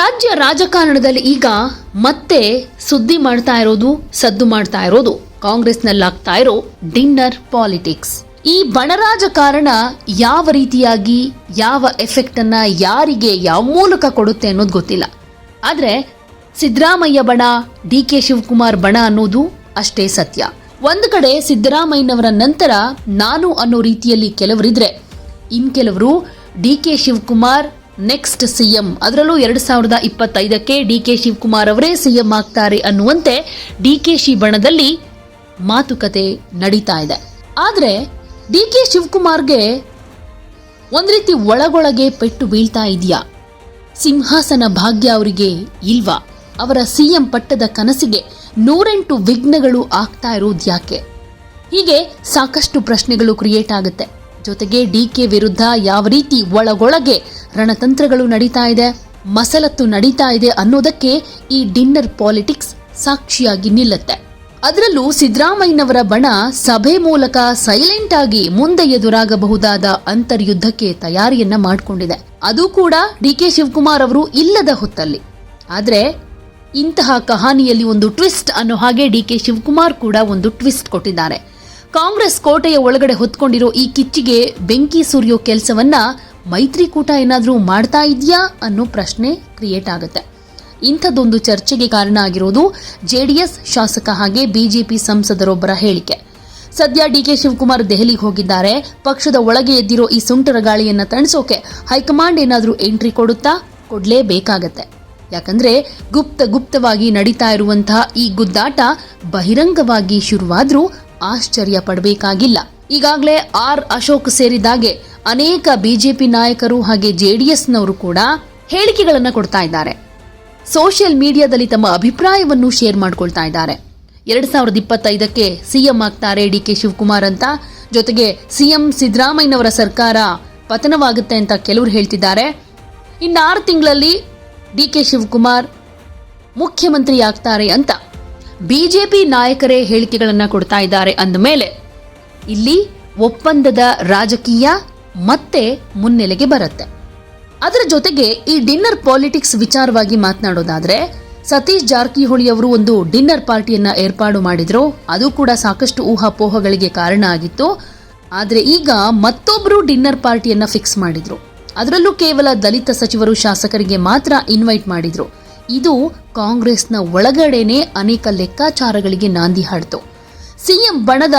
ರಾಜ್ಯ ರಾಜಕಾರಣದಲ್ಲಿ ಈಗ ಮತ್ತೆ ಸುದ್ದಿ ಮಾಡ್ತಾ ಇರೋದು, ಸದ್ದು ಮಾಡ್ತಾ ಇರೋದು. ಕಾಂಗ್ರೆಸ್ನಲ್ಲಾಗ್ತಾ ಇರೋ ಡಿನ್ನರ್ ಪಾಲಿಟಿಕ್ಸ್. ಈ ಬಣರಾಜಕಾರಣ ಯಾವ ರೀತಿಯಾಗಿ, ಯಾವ ಎಫೆಕ್ಟ್ ಅನ್ನ ಯಾರಿಗೆ ಯಾವ ಮೂಲಕ ಕೊಡುತ್ತೆ ಅನ್ನೋದು ಗೊತ್ತಿಲ್ಲ. ಆದ್ರೆ ಸಿದ್ದರಾಮಯ್ಯ ಬಣ ಡಿ ಕೆ ಶಿವಕುಮಾರ್ ಬಣ ಅನ್ನೋದು ಅಷ್ಟೇ ಸತ್ಯ. ಒಂದು ಕಡೆ ಸಿದ್ದರಾಮಯ್ಯನವರ ನಂತರ ನಾನು ಅನ್ನೋ ರೀತಿಯಲ್ಲಿ ಕೆಲವರಿದ್ರೆ, ಇನ್ ಕೆಲವರು D K Shivakumar next CM ಅದರಲ್ಲೂ ಎರಡ್ ಸಾವಿರದ ಇಪ್ಪತ್ತೈದಕ್ಕೆ ಡಿ ಕೆ ಶಿವಕುಮಾರ್ ಅವರೇ ಸಿಎಂ ಆಗ್ತಾರೆ ಅನ್ನುವಂತೆ ಡಿ ಕೆ ಶಿ ಬಣದಲ್ಲಿ ಮಾತುಕತೆ ನಡೀತಾ ಇದೆ. ಆದರೆ ಡಿ ಕೆ ಶಿವಕುಮಾರ್ಗೆ ಒಂದು ರೀತಿ ಒಳಗೊಳಗೆ ಪೆಟ್ಟು ಬೀಳ್ತಾ ಇದೆಯಾ? ಸಿಂಹಾಸನ ಭಾಗ್ಯ ಅವರಿಗೆ ಇಲ್ವಾ? ಅವರ ಸಿಎಂ ಪಟ್ಟದ ಕನಸಿಗೆ ನೂರೆಂಟು ವಿಘ್ನಗಳು ಆಗ್ತಾ ಇರೋದು ಯಾಕೆ? ಹೀಗೆ ಸಾಕಷ್ಟು ಪ್ರಶ್ನೆಗಳು ಕ್ರಿಯೇಟ್ ಆಗುತ್ತೆ. ಜೊತೆಗೆ ಡಿ ಕೆ ವಿರುದ್ಧ ಯಾವ ರೀತಿ ಒಳಗೊಳಗೆ ರಣತಂತ್ರಗಳು ನಡೀತಾ ಇದೆ, ಮಸಲತ್ತು ನಡೀತಾ ಇದೆ ಅನ್ನೋದಕ್ಕೆ ಈ ಡಿನ್ನರ್ ಪಾಲಿಟಿಕ್ಸ್ ಸಾಕ್ಷಿಯಾಗಿ ನಿಲ್ಲುತ್ತೆ. ಅದರಲ್ಲೂ ಸಿದ್ದರಾಮಯ್ಯನವರ ಬಣ ಸಭೆ ಮೂಲಕ ಸೈಲೆಂಟ್ ಆಗಿ ಮುಂದೆ ಎದುರಾಗಬಹುದಾದ ಅಂತರ್ಯುದ್ಧಕ್ಕೆ ತಯಾರಿಯನ್ನ ಮಾಡಿಕೊಂಡಿದೆ. ಅದು ಕೂಡ ಡಿ ಕೆ ಶಿವಕುಮಾರ್ ಅವರು ಇಲ್ಲದ ಹೊತ್ತಲ್ಲಿ. ಆದ್ರೆ ಇಂತಹ ಕಹಾನಿಯಲ್ಲಿ ಒಂದು ಟ್ವಿಸ್ಟ್ ಅನ್ನೋ ಹಾಗೆ ಡಿ ಕೆ ಶಿವಕುಮಾರ್ ಕೂಡ ಒಂದು ಟ್ವಿಸ್ಟ್ ಕೊಟ್ಟಿದ್ದಾರೆ. ಕಾಂಗ್ರೆಸ್ ಕೋಟೆಯ ಒಳಗಡೆ ಹೊತ್ಕೊಂಡಿರೋ ಈ ಕಿಚ್ಚಿಗೆ ಬೆಂಕಿ ಸುರಿಯೋ ಕೆಲಸವನ್ನ ಮೈತ್ರಿಕೂಟ ಏನಾದರೂ ಮಾಡ್ತಾ ಇದೆಯಾ ಅನ್ನೋ ಪ್ರಶ್ನೆ ಕ್ರಿಯೇಟ್ ಆಗುತ್ತೆ. ಇಂಥದ್ದೊಂದು ಚರ್ಚೆಗೆ ಕಾರಣ ಆಗಿರೋದು ಜೆಡಿಎಸ್ ಶಾಸಕ ಹಾಗೆ ಬಿಜೆಪಿ ಸಂಸದರೊಬ್ಬರ ಹೇಳಿಕೆ. ಸದ್ಯ ಡಿಕೆ ಶಿವಕುಮಾರ್ ದೆಹಲಿಗೆ ಹೋಗಿದ್ದಾರೆ. ಪಕ್ಷದ ಒಳಗೆ ಎದ್ದಿರೋ ಈ ಸುಂಟರ ಗಾಳಿಯನ್ನು ತಣಿಸೋಕೆ ಹೈಕಮಾಂಡ್ ಏನಾದರೂ ಎಂಟ್ರಿ ಕೊಡುತ್ತಾ? ಕೊಡಲೇಬೇಕಾಗತ್ತೆ. ಯಾಕಂದ್ರೆ ಗುಪ್ತ ಗುಪ್ತವಾಗಿ ನಡೀತಾ ಇರುವಂತಹ ಈ ಗುದ್ದಾಟ ಬಹಿರಂಗವಾಗಿ ಶುರುವಾದರೂ ಆಶ್ಚರ್ಯ ಪಡಬೇಕಾಗಿಲ್ಲ. ಈಗಾಗಲೇ ಆರ್ ಅಶೋಕ್ ಸೇರಿದಾಗೆ ಅನೇಕ ಬಿಜೆಪಿ ನಾಯಕರು ಹಾಗೆ ಜೆಡಿಎಸ್ನವರು ಕೂಡ ಹೇಳಿಕೆಗಳನ್ನು ಕೊಡ್ತಾ ಇದ್ದಾರೆ. ಸೋಷಿಯಲ್ ಮೀಡಿಯಾದಲ್ಲಿ ತಮ್ಮ ಅಭಿಪ್ರಾಯವನ್ನು ಶೇರ್ ಮಾಡ್ಕೊಳ್ತಾ ಇದ್ದಾರೆ. ಎರಡ್ ಸಾವಿರದ ಇಪ್ಪತ್ತೈದಕ್ಕೆ ಸಿಎಂ ಆಗ್ತಾರೆ ಡಿ ಕೆ ಶಿವಕುಮಾರ್ ಅಂತ. ಜೊತೆಗೆ ಸಿಎಂ ಸಿದ್ದರಾಮಯ್ಯನವರ ಸರ್ಕಾರ ಪತನವಾಗುತ್ತೆ ಅಂತ ಕೆಲವರು ಹೇಳ್ತಿದ್ದಾರೆ. ಇನ್ನಾರು ತಿಂಗಳಲ್ಲಿ ಡಿ ಕೆ ಶಿವಕುಮಾರ್ ಮುಖ್ಯಮಂತ್ರಿ ಆಗ್ತಾರೆ ಅಂತ ಬಿಜೆಪಿ ನಾಯಕರೇ ಹೇಳಿಕೆಗಳನ್ನು ಕೊಡ್ತಾ ಇದ್ದಾರೆ ಅಂದಮೇಲೆ ಇಲ್ಲಿ ಒಪ್ಪಂದದ ರಾಜಕೀಯ ಮತ್ತೆ ಮುನ್ನೆಲೆಗೆ ಬರುತ್ತೆ. ಅದರ ಜೊತೆಗೆ ಈ ಡಿನ್ನರ್ ಪಾಲಿಟಿಕ್ಸ್ ವಿಚಾರವಾಗಿ ಮಾತನಾಡೋದಾದ್ರೆ, ಸತೀಶ್ ಜಾರಕಿಹೊಳಿ ಅವರು ಒಂದು ಡಿನ್ನರ್ ಪಾರ್ಟಿಯನ್ನ ಏರ್ಪಾಡು ಮಾಡಿದ್ರು. ಅದು ಕೂಡ ಸಾಕಷ್ಟು ಊಹಾಪೋಹಗಳಿಗೆ ಕಾರಣ ಆಗಿತ್ತು. ಆದರೆ ಈಗ ಮತ್ತೊಬ್ಬರು ಡಿನ್ನರ್ ಪಾರ್ಟಿಯನ್ನ ಫಿಕ್ಸ್ ಮಾಡಿದ್ರು. ಅದರಲ್ಲೂ ಕೇವಲ ದಲಿತ ಸಚಿವರು ಶಾಸಕರಿಗೆ ಮಾತ್ರ ಇನ್ವೈಟ್ ಮಾಡಿದ್ರು. ಇದು ಕಾಂಗ್ರೆಸ್ನ ಒಳಗಡೆನೆ ಅನೇಕ ಲೆಕ್ಕಾಚಾರಗಳಿಗೆ ನಾಂದಿ ಹಾಡ್ತು. ಸಿಎಂ ಬಣದ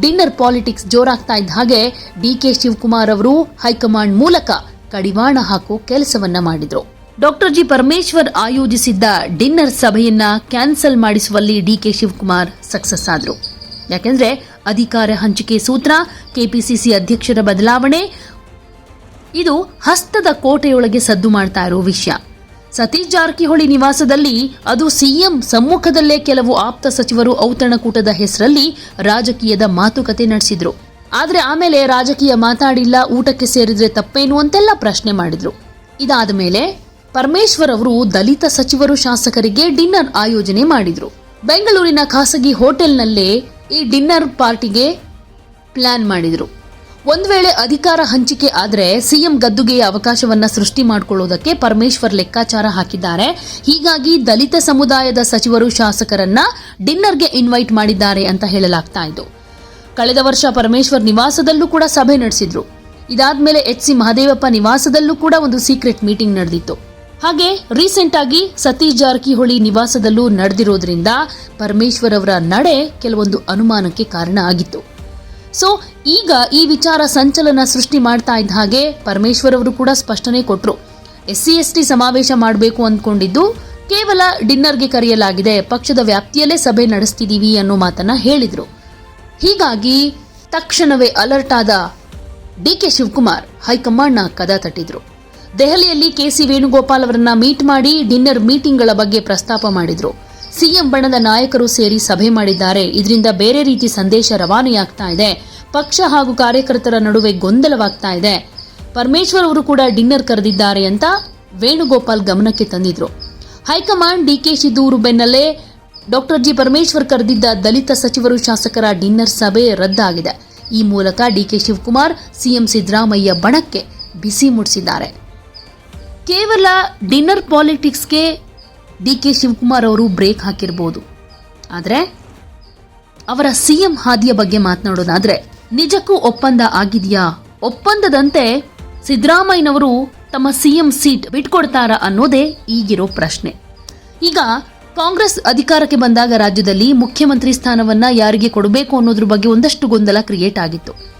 ಡಿನ್ನರ್ ಪಾಲಿಟಿಕ್ಸ್ ಜೋರಾಗ್ತಾ ಇದ್ದ ಹಾಗೆ ಡಿ ಕೆ ಶಿವಕುಮಾರ್ ಅವರು ಹೈಕಮಾಂಡ್ ಮೂಲಕ ಕಡಿವಾಣ ಹಾಕೋ ಕೆಲಸವನ್ನ ಮಾಡಿದ್ರು. Doctor G. ಪರಮೇಶ್ವರ್ ಆಯೋಜಿಸಿದ್ದ ಡಿನ್ನರ್ ಸಭೆಯನ್ನ ಕ್ಯಾನ್ಸಲ್ ಮಾಡಿಸುವಲ್ಲಿ ಡಿ ಕೆ ಶಿವಕುಮಾರ್ ಸಕ್ಸಸ್ ಆದ್ರು. ಯಾಕೆಂದ್ರೆ ಅಧಿಕಾರ ಹಂಚಿಕೆ ಸೂತ್ರ ಕೆಪಿಸಿಸಿ ಅಧ್ಯಕ್ಷರ ಬದಲಾವಣೆ, ಇದು ಹಸ್ತದ ಕೋಟೆಯೊಳಗೆ ಸದ್ದು ಮಾಡ್ತಾ ಇರೋ ವಿಷಯ. ಸತೀಶ್ ಜಾರಕಿಹೊಳಿ ನಿವಾಸದಲ್ಲಿ ಅದು ಸಿಎಂ ಸಮ್ಮುಖದಲ್ಲೇ ಕೆಲವು ಆಪ್ತ ಸಚಿವರು ಔತಣಕೂಟದ ಹೆಸರಲ್ಲಿ ರಾಜಕೀಯದ ಮಾತುಕತೆ ನಡೆಸಿದ್ರು. ಆದರೆ ಆಮೇಲೆ ರಾಜಕೀಯ ಮಾತಾಡಿಲ್ಲ, ಊಟಕ್ಕೆ ಸೇರಿದ್ರೆ ತಪ್ಪೇನು ಅಂತೆಲ್ಲ ಪ್ರಶ್ನೆ ಮಾಡಿದ್ರು. ಇದಾದ ಮೇಲೆ ಪರಮೇಶ್ವರ್ ಅವರು ದಲಿತ ಸಚಿವರು ಶಾಸಕರಿಗೆ ಡಿನ್ನರ್ ಆಯೋಜನೆ ಮಾಡಿದ್ರು. ಬೆಂಗಳೂರಿನ ಖಾಸಗಿ ಹೋಟೆಲ್ನಲ್ಲೇ ಈ ಡಿನ್ನರ್ ಪಾರ್ಟಿಗೆ ಪ್ಲಾನ್ ಮಾಡಿದ್ರು. ಒಂದ್ ವೇಳೆ ಅಧಿಕಾರ ಹಂಚಿಕೆ ಆದರೆ ಸಿಎಂ ಗದ್ದುಗೆಯ ಅವಕಾಶವನ್ನ ಸೃಷ್ಟಿ ಮಾಡಿಕೊಳ್ಳೋದಕ್ಕೆ ಪರಮೇಶ್ವರ್ ಲೆಕ್ಕಾಚಾರ ಹಾಕಿದ್ದಾರೆ. ಹೀಗಾಗಿ ದಲಿತ ಸಮುದಾಯದ ಸಚಿವರು ಶಾಸಕರನ್ನ ಡಿನ್ನರ್ಗೆ ಇನ್ವೈಟ್ ಮಾಡಿದ್ದಾರೆ ಅಂತ ಹೇಳಲಾಗ್ತಾ ಇತ್ತು ಕಳೆದ ವರ್ಷ ಪರಮೇಶ್ವರ್ ನಿವಾಸದಲ್ಲೂ ಕೂಡ ಸಭೆ ನಡೆಸಿದ್ರು. ಇದಾದ್ಮೇಲೆ ಎಚ್ ಸಿ ಮಹದೇವಪ್ಪ ನಿವಾಸದಲ್ಲೂ ಕೂಡ ಒಂದು ಸೀಕ್ರೆಟ್ ಮೀಟಿಂಗ್ ನಡೆದಿತ್ತು. ಹಾಗೆ ರೀಸೆಂಟ್ ಆಗಿ ಸತೀಶ್ ಜಾರಕಿಹೊಳಿ ನಿವಾಸದಲ್ಲೂ ನಡೆದಿರೋದ್ರಿಂದ ಪರಮೇಶ್ವರ್ ಅವರ ನಡೆ ಕೆಲವೊಂದು ಅನುಮಾನಕ್ಕೆ ಕಾರಣ ಆಗಿತ್ತು. ಸೊ ಈಗ ಈ ವಿಚಾರ ಸಂಚಲನ ಸೃಷ್ಟಿ ಮಾಡ್ತಾ ಇದ್ದ ಹಾಗೆ ಪರಮೇಶ್ವರ್ ಅವರು ಕೂಡ ಸ್ಪಷ್ಟನೆ ಕೊಟ್ಟರು ಎಸ್ ಸಿ ಎಸ್ ಟಿ ಸಮಾವೇಶ ಮಾಡಬೇಕು ಅಂದ್ಕೊಂಡಿದ್ದು ಕೇವಲ ಡಿನ್ನರ್ಗೆ ಕರೆಯಲಾಗಿದೆ, ಪಕ್ಷದ ವ್ಯಾಪ್ತಿಯಲ್ಲೇ ಸಭೆ ನಡೆಸ್ತಿದ್ದೀವಿ ಅನ್ನೋ ಮಾತನ್ನ ಹೇಳಿದರು. ಹೀಗಾಗಿ ತಕ್ಷಣವೇ ಅಲರ್ಟ್ ಆದ ಡಿ ಕೆ ಶಿವಕುಮಾರ್ ಹೈಕಮಾಂಡ್ನ ಕದ ತಟ್ಟಿದ್ರು. ದೆಹಲಿಯಲ್ಲಿ ಕೆಸಿ ವೇಣುಗೋಪಾಲ್ ಅವರನ್ನ ಮೀಟ್ ಮಾಡಿ ಡಿನ್ನರ್ ಮೀಟಿಂಗ್ಗಳ ಬಗ್ಗೆ ಪ್ರಸ್ತಾಪ ಮಾಡಿದ್ರು. ಸಿಎಂ ಬಣದ ನಾಯಕರು ಸೇರಿ ಸಭೆ ಮಾಡಿದ್ದಾರೆ. ಇದರಿಂದ ಬೇರೆ ರೀತಿ ಸಂದೇಶ ರವಾನೆಯಾಗ್ತಾ ಇದೆ. ಪಕ್ಷ ಹಾಗೂ ಕಾರ್ಯಕರ್ತರ ನಡುವೆ ಗೊಂದಲವಾಗ್ತಾ ಇದೆ. ಪರಮೇಶ್ವರ್ ಅವರು ಕೂಡ ಡಿನ್ನರ್ ಕರೆದಿದ್ದಾರೆ ಅಂತ ವೇಣುಗೋಪಾಲ್ ಗಮನಕ್ಕೆ ತಂದಿದ್ರು. ಹೈಕಮಾಂಡ್ ಡಿಕೆಶಿ ದೂರು ಬೆನ್ನಲ್ಲೇ ಡಾಕ್ಟರ್ ಜಿ ಪರಮೇಶ್ವರ್ ಕರೆದಿದ್ದ ದಲಿತ ಸಚಿವರು ಶಾಸಕರ ಡಿನ್ನರ್ ಸಭೆ ರದ್ದಾಗಿದೆ. ಈ ಮೂಲಕ D K Shivakumar, CM Siddaramaiah ಬಣಕ್ಕೆ ಬಿಸಿ ಮುಡಿಸಿದ್ದಾರೆ ಕೇವಲ ಡಿನ್ನರ್ ಪಾಲಿಟಿಕ್ಸ್ಗೆ ಡಿ ಕೆ ಶಿವಕುಮಾರ್ ಅವರು ಬ್ರೇಕ್ ಹಾಕಿರ್ಬೋದು. ಆದರೆ, ಅವರ ಸಿಎಂ ಹಾದಿಯ ಬಗ್ಗೆ ಮಾತನಾಡೋದಾದ್ರೆ, ನಿಜಕ್ಕೂ ಒಪ್ಪಂದ ಆಗಿದೆಯಾ? ಒಪ್ಪಂದದಂತೆ ಸಿದ್ದರಾಮಯ್ಯನವರು ತಮ್ಮ ಸಿಎಂ ಸೀಟ್ ಬಿಟ್ಕೊಡ್ತಾರಾ ಅನ್ನೋದೇ ಈಗಿರೋ ಪ್ರಶ್ನೆ. ಈಗ ಕಾಂಗ್ರೆಸ್ ಅಧಿಕಾರಕ್ಕೆ ಬಂದಾಗ ರಾಜ್ಯದಲ್ಲಿ ಮುಖ್ಯಮಂತ್ರಿ ಸ್ಥಾನವನ್ನ ಯಾರಿಗೆ ಕೊಡಬೇಕು ಅನ್ನೋದ್ರ ಬಗ್ಗೆ ಒಂದಷ್ಟು ಗೊಂದಲ ಕ್ರಿಯೇಟ್ ಆಗಿತ್ತು.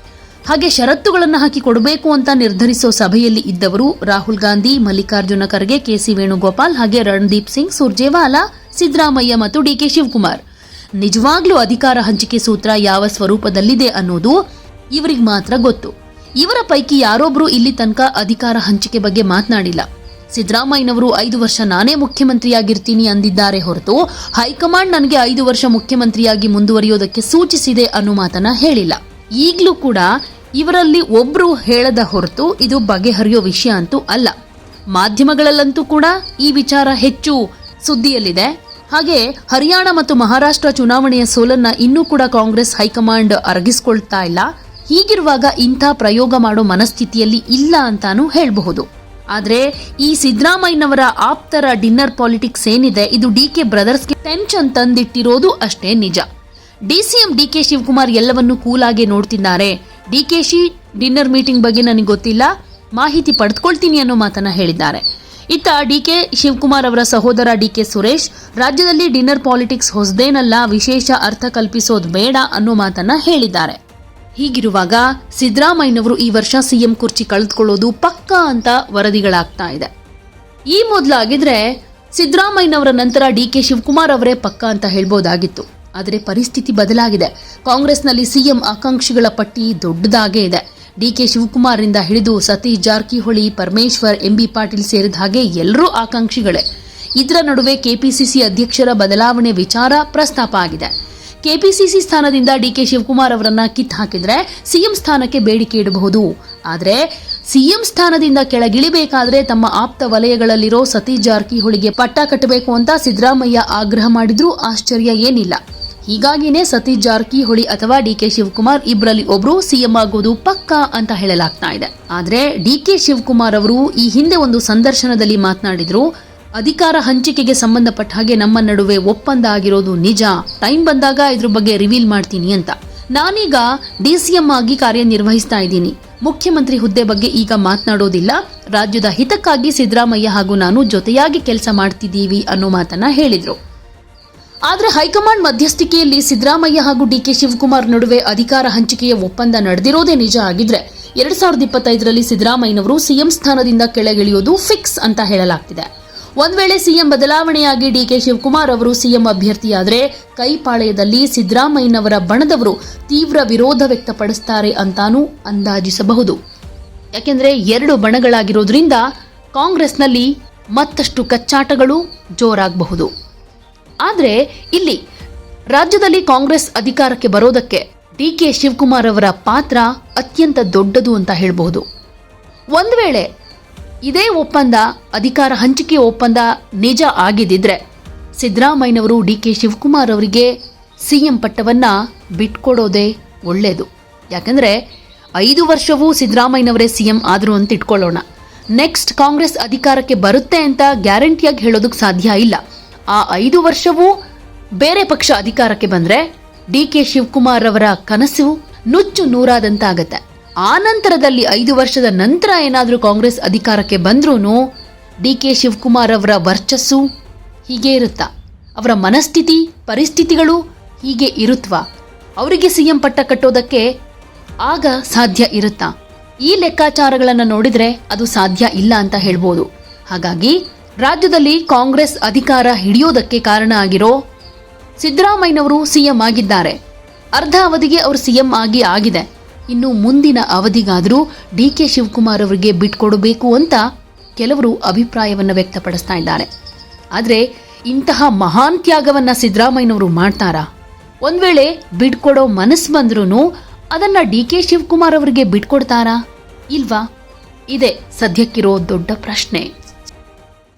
ಹಾಗೆ ಷರತ್ತುಗಳನ್ನು ಹಾಕಿ ಕೊಡಬೇಕು ಅಂತ ನಿರ್ಧರಿಸೋ ಸಭೆಯಲ್ಲಿ ಇದ್ದವರು ರಾಹುಲ್ ಗಾಂಧಿ, ಮಲ್ಲಿಕಾರ್ಜುನ ಖರ್ಗೆ ಕೆಸಿ ವೇಣುಗೋಪಾಲ್ ಹಾಗೆ ರಣದೀಪ್ ಸಿಂಗ್, ಸುರ್ಜೇವಾಲಾ, ಸಿದ್ದರಾಮಯ್ಯ ಮತ್ತು ಡಿಕೆ ಶಿವಕುಮಾರ್. ನಿಜವಾಗ್ಲೂ ಅಧಿಕಾರ ಹಂಚಿಕೆ ಸೂತ್ರ ಯಾವ ಸ್ವರೂಪದಲ್ಲಿದೆ ಅನ್ನೋದು ಇವರಿಗೆ ಮಾತ್ರ ಗೊತ್ತು. ಇವರ ಪೈಕಿ ಯಾರೊಬ್ಬರು ಇಲ್ಲಿ ತನಕ ಅಧಿಕಾರ ಹಂಚಿಕೆ ಬಗ್ಗೆ ಮಾತನಾಡಿಲ್ಲ. ಸಿದ್ದರಾಮಯ್ಯನವರು ಐದು ವರ್ಷ ನಾನೇ ಮುಖ್ಯಮಂತ್ರಿಯಾಗಿರ್ತೀನಿ ಅಂದಿದ್ದಾರೆ ಹೊರತು ಹೈಕಮಾಂಡ್ ನನಗೆ ಐದು ವರ್ಷ ಮುಖ್ಯಮಂತ್ರಿಯಾಗಿ ಮುಂದುವರಿಯೋದಕ್ಕೆ ಸೂಚಿಸಿದೆ ಅನ್ನೋ ಮಾತನ್ನ ಹೇಳಿಲ್ಲ. ಈಗಲೂ ಕೂಡ ಇವರಲ್ಲಿ ಒಬ್ರು ಹೇಳದ ಹೊರತು ಇದು ಬಗೆಹರಿಯೋ ವಿಷಯ ಅಂತೂ ಅಲ್ಲ. ಮಾಧ್ಯಮಗಳಲ್ಲಂತೂ ಕೂಡ ಈ ವಿಚಾರ ಹೆಚ್ಚು ಸುದ್ದಿಯಲ್ಲಿದೆ. ಹಾಗೆ ಹರಿಯಾಣ ಮತ್ತು ಮಹಾರಾಷ್ಟ್ರ ಚುನಾವಣೆಯ ಸೋಲನ್ನ ಇನ್ನೂ ಕೂಡ ಕಾಂಗ್ರೆಸ್ ಹೈಕಮಾಂಡ್ ಅರಗಿಸ್ಕೊಳ್ತಾ ಇಲ್ಲ. ಹೀಗಿರುವಾಗ ಇಂಥ ಪ್ರಯೋಗ ಮಾಡೋ ಮನಸ್ಥಿತಿಯಲ್ಲಿ ಇಲ್ಲ ಅಂತಾನೂ ಹೇಳಬಹುದು. ಆದ್ರೆ ಈ ಸಿದ್ದರಾಮಯ್ಯನವರ ಆಪ್ತರ ಡಿನ್ನರ್ ಪಾಲಿಟಿಕ್ಸ್ ಏನಿದೆ, ಇದು ಡಿ ಕೆ ಬ್ರದರ್ಸ್ಗೆ ಟೆನ್ಷನ್ ತಂದಿಟ್ಟಿರೋದು ಅಷ್ಟೇ ನಿಜ. ಡಿಸಿಎಂ ಡಿ ಕೆ ಶಿವಕುಮಾರ್ ಎಲ್ಲವನ್ನೂ ಕೂಲಾಗೆ ನೋಡ್ತಿದ್ದಾರೆ. ಡಿಕೆಶಿ ಡಿನ್ನರ್ ಮೀಟಿಂಗ್ ಬಗ್ಗೆ ನನಗೆ ಗೊತ್ತಿಲ್ಲ. ಮಾಹಿತಿ ಪಡೆದುಕೊಳ್ತೀನಿ ಅನ್ನೋ ಮಾತನ್ನ ಹೇಳಿದ್ದಾರೆ. ಇತ್ತ ಡಿಕೆ ಶಿವಕುಮಾರ್ ಅವರ ಸಹೋದರ ಡಿಕೆ ಸುರೇಶ್, ರಾಜ್ಯದಲ್ಲಿ ಡಿನ್ನರ್ ಪಾಲಿಟಿಕ್ಸ್ ಹೊಸದೇನಲ್ಲ, ವಿಶೇಷ ಅರ್ಥ ಕಲ್ಪಿಸೋದು ಬೇಡ ಅನ್ನೋ ಮಾತನ್ನ ಹೇಳಿದ್ದಾರೆ. ಹೀಗಿರುವಾಗ ಸಿದ್ದರಾಮಯ್ಯನವರು ಈ ವರ್ಷ ಸಿಎಂ ಕುರ್ಚಿ ಕಳೆದುಕೊಳ್ಳೋದು ಪಕ್ಕಾ ಅಂತ ವರದಿಗಳಾಗ್ತಾ ಇದೆ. ಈ ಮೊದಲಾಗಿದ್ರೆ ಸಿದ್ದರಾಮಯ್ಯನವರ ನಂತರ ಡಿ ಕೆ ಶಿವಕುಮಾರ್ ಅವರೇ ಪಕ್ಕಾ ಅಂತ ಹೇಳ್ಬೋದಾಗಿತ್ತು. ಆದರೆ ಪರಿಸ್ಥಿತಿ ಬದಲಾಗಿದೆ. ಕಾಂಗ್ರೆಸ್ನಲ್ಲಿ ಸಿಎಂ ಆಕಾಂಕ್ಷಿಗಳ ಪಟ್ಟಿ ದೊಡ್ಡದಾಗೇ ಇದೆ. ಡಿ ಕೆ ಶಿವಕುಮಾರ್ರಿಂದ ಹಿಡಿದು ಸತೀಶ್ ಜಾರಕಿಹೊಳಿ, ಪರಮೇಶ್ವರ್, ಎಂಬಿ ಪಾಟೀಲ್ ಸೇರಿದ ಹಾಗೆ ಎಲ್ಲರೂ ಆಕಾಂಕ್ಷಿಗಳೇ. ಇದರ ನಡುವೆ ಕೆಪಿಸಿಸಿ ಅಧ್ಯಕ್ಷರ ಬದಲಾವಣೆ ವಿಚಾರ ಪ್ರಸ್ತಾಪ ಆಗಿದೆ. ಕೆಪಿಸಿಸಿ ಸ್ಥಾನದಿಂದ ಡಿಕೆ ಶಿವಕುಮಾರ್ ಅವರನ್ನ ಕಿತ್ ಹಾಕಿದ್ರೆ ಸಿಎಂ ಸ್ಥಾನಕ್ಕೆ ಬೇಡಿಕೆ ಇಡಬಹುದು. ಆದರೆ ಸಿಎಂ ಸ್ಥಾನದಿಂದ ಕೆಳಗಿಳಿಬೇಕಾದ್ರೆ ತಮ್ಮ ಆಪ್ತ ವಲಯಗಳಲ್ಲಿರೋ ಸತೀಶ್ ಜಾರಕಿಹೊಳಿಗೆ ಪಟ್ಟ ಕಟ್ಟಬೇಕು ಅಂತ ಸಿದ್ದರಾಮಯ್ಯ ಆಗ್ರಹ ಮಾಡಿದ್ರೂ ಆಶ್ಚರ್ಯ ಏನಿಲ್ಲ. ಹೀಗಾಗಿನೇ ಸತೀಶ್ ಜಾರಕಿಹೊಳಿ ಅಥವಾ ಡಿಕೆ ಶಿವಕುಮಾರ್ ಇಬ್ಬರಲ್ಲಿ ಒಬ್ರು ಸಿಎಂ ಆಗೋದು ಪಕ್ಕಾ ಅಂತ ಹೇಳಲಾಗ್ತಾ ಇದೆ. ಆದ್ರೆ ಡಿಕೆ ಶಿವಕುಮಾರ್ ಅವರು ಈ ಹಿಂದೆ ಒಂದು ಸಂದರ್ಶನದಲ್ಲಿ ಮಾತನಾಡಿದ್ರು, ಅಧಿಕಾರ ಹಂಚಿಕೆಗೆ ಸಂಬಂಧಪಟ್ಟ ಹಾಗೆ ನಮ್ಮ ನಡುವೆ ಒಪ್ಪಂದ ಆಗಿರೋದು ನಿಜ, ಟೈಮ್ ಬಂದಾಗ ಇದ್ರ ಬಗ್ಗೆ ರಿವೀಲ್ ಮಾಡ್ತೀನಿ ಅಂತ. ನಾನೀಗ ಡಿ ಡಿಸಿಎಂ ಆಗಿ ಕಾರ್ಯನಿರ್ವಹಿಸ್ತಾ ಇದ್ದೀನಿ. ಮುಖ್ಯಮಂತ್ರಿ ಹುದ್ದೆ ಬಗ್ಗೆ ಈಗ ಮಾತನಾಡೋದಿಲ್ಲ. ರಾಜ್ಯದ ಹಿತಕ್ಕಾಗಿ ಸಿದ್ದರಾಮಯ್ಯ ಹಾಗೂ ನಾನು ಜೊತೆಯಾಗಿ ಕೆಲಸ ಮಾಡ್ತಿದ್ದೀವಿ ಅನ್ನೋ ಮಾತನ್ನ ಹೇಳಿದ್ರು. ಆದ್ರೆ ಹೈಕಮಾಂಡ್ ಮಧ್ಯಸ್ಥಿಕೆಯಲ್ಲಿ ಸಿದ್ದರಾಮಯ್ಯ ಹಾಗೂ ಡಿಕೆ ಶಿವಕುಮಾರ್ ನಡುವೆ ಅಧಿಕಾರ ಹಂಚಿಕೆಯ ಒಪ್ಪಂದ ನಡೆದಿರೋದೇ ನಿಜ ಆಗಿದ್ರೆ ಎರಡ್ ಸಾವಿರದ ಇಪ್ಪತ್ತೈದರಲ್ಲಿ ಸಿದ್ದರಾಮಯ್ಯನವರು ಸಿಎಂ ಸ್ಥಾನದಿಂದ ಕೆಳಗಿಳಿಯೋದು ಫಿಕ್ಸ್ ಅಂತ ಹೇಳಲಾಗ್ತಿದೆ. ಒಂದ್ ವೇಳೆ ಸಿಎಂ ಬದಲಾವಣೆಯಾಗಿ ಡಿಕೆ ಶಿವಕುಮಾರ್ ಅವರು ಸಿಎಂ ಅಭ್ಯರ್ಥಿಯಾದರೆ ಕೈಪಾಳೆಯದಲ್ಲಿ ಸಿದ್ದರಾಮಯ್ಯನವರ ಬಣದವರು ತೀವ್ರ ವಿರೋಧ ವ್ಯಕ್ತಪಡಿಸ್ತಾರೆ ಅಂತಾನೂ ಅಂದಾಜಿಸಬಹುದು. ಯಾಕೆಂದ್ರೆ ಎರಡು ಬಣಗಳಾಗಿರೋದ್ರಿಂದ ಕಾಂಗ್ರೆಸ್ನಲ್ಲಿ ಮತ್ತಷ್ಟು ಕಚ್ಚಾಟಗಳು ಜೋರಾಗಬಹುದು. ಆದರೆ ಇಲ್ಲಿ ರಾಜ್ಯದಲ್ಲಿ ಕಾಂಗ್ರೆಸ್ ಅಧಿಕಾರಕ್ಕೆ ಬರೋದಕ್ಕೆ ಡಿ ಕೆ ಶಿವಕುಮಾರ್ ಅವರ ಪಾತ್ರ ಅತ್ಯಂತ ದೊಡ್ಡದು ಅಂತ ಹೇಳಬಹುದು. ಒಂದು ವೇಳೆ ಇದೇ ಒಪ್ಪಂದ, ಅಧಿಕಾರ ಹಂಚಿಕೆ ಒಪ್ಪಂದ ನಿಜ ಆಗಿದ್ದಿದ್ರೆ ಸಿದ್ದರಾಮಯ್ಯನವರು ಡಿ ಕೆ ಶಿವಕುಮಾರ್ ಅವರಿಗೆ ಸಿಎಂ ಪಟ್ಟವನ್ನ ಬಿಟ್ಕೊಡೋದೇ ಒಳ್ಳೆಯದು ಯಾಕಂದ್ರೆ ಐದು ವರ್ಷವೂ ಸಿದ್ದರಾಮಯ್ಯನವರೇ ಸಿಎಂ ಆದರು ಅಂತ ಇಟ್ಕೊಳ್ಳೋಣ. ನೆಕ್ಸ್ಟ್ ಕಾಂಗ್ರೆಸ್ ಅಧಿಕಾರಕ್ಕೆ ಬರುತ್ತೆ ಅಂತ ಗ್ಯಾರಂಟಿಯಾಗಿ ಹೇಳೋದಕ್ಕೆ ಸಾಧ್ಯ ಇಲ್ಲ. ಆ ಐದು ವರ್ಷವೂ ಬೇರೆ ಪಕ್ಷ ಅಧಿಕಾರಕ್ಕೆ ಬಂದ್ರೆ ಡಿ ಕೆ ಶಿವಕುಮಾರ್ ಅವರ ಕನಸು ನುಚ್ಚು ನೂರಾದಂತಾಗತ್ತೆ. ಆ ನಂತರದಲ್ಲಿ ಐದು ವರ್ಷದ ನಂತರ ಏನಾದರೂ ಕಾಂಗ್ರೆಸ್ ಅಧಿಕಾರಕ್ಕೆ ಬಂದ್ರೂ ಡಿ ಕೆ ಶಿವಕುಮಾರ್ ಅವರ ವರ್ಚಸ್ಸು ಹೀಗೆ ಇರುತ್ತಾ. ಅವರ ಮನಸ್ಥಿತಿ, ಪರಿಸ್ಥಿತಿಗಳು ಹೀಗೆ ಇರುತ್ವಾ. ಅವರಿಗೆ ಸಿಎಂ ಪಟ್ಟ ಕಟ್ಟೋದಕ್ಕೆ ಆಗ ಸಾಧ್ಯ ಇರುತ್ತಾ. ಈ ಲೆಕ್ಕಾಚಾರಗಳನ್ನು ನೋಡಿದರೆ ಅದು ಸಾಧ್ಯ ಇಲ್ಲ ಅಂತ ಹೇಳ್ಬೋದು. ಹಾಗಾಗಿ ರಾಜ್ಯದಲ್ಲಿ ಕಾಂಗ್ರೆಸ್ ಅಧಿಕಾರ ಹಿಡಿಯೋದಕ್ಕೆ ಕಾರಣ ಆಗಿರೋ ಸಿದ್ದರಾಮಯ್ಯನವರು ಸಿಎಂ ಆಗಿದ್ದಾರೆ. ಅರ್ಧ ಅವಧಿಗೆ ಅವರು ಸಿಎಂ ಆಗಿ ಆಗಿದೆ. ಇನ್ನು ಮುಂದಿನ ಅವಧಿಗಾದರೂ ಡಿ ಕೆ ಶಿವಕುಮಾರ್ ಅವರಿಗೆ ಬಿಟ್ಕೊಡಬೇಕು ಅಂತ ಕೆಲವರು ಅಭಿಪ್ರಾಯವನ್ನು ವ್ಯಕ್ತಪಡಿಸ್ತಾ ಇದ್ದಾರೆ. ಆದರೆ ಇಂತಹ ಮಹಾನ್ ತ್ಯಾಗವನ್ನ ಸಿದ್ದರಾಮಯ್ಯನವರು ಮಾಡ್ತಾರಾ? ಒಂದು ವೇಳೆ ಬಿಟ್ಕೊಡೋ ಮನಸ್ಸು ಬಂದ್ರೂ ಅದನ್ನು ಡಿ ಕೆ ಶಿವಕುಮಾರ್ ಅವರಿಗೆ ಬಿಟ್ಕೊಡ್ತಾರಾ ಇಲ್ವಾ? ಇದೆ ಸದ್ಯಕ್ಕಿರೋ ದೊಡ್ಡ ಪ್ರಶ್ನೆ.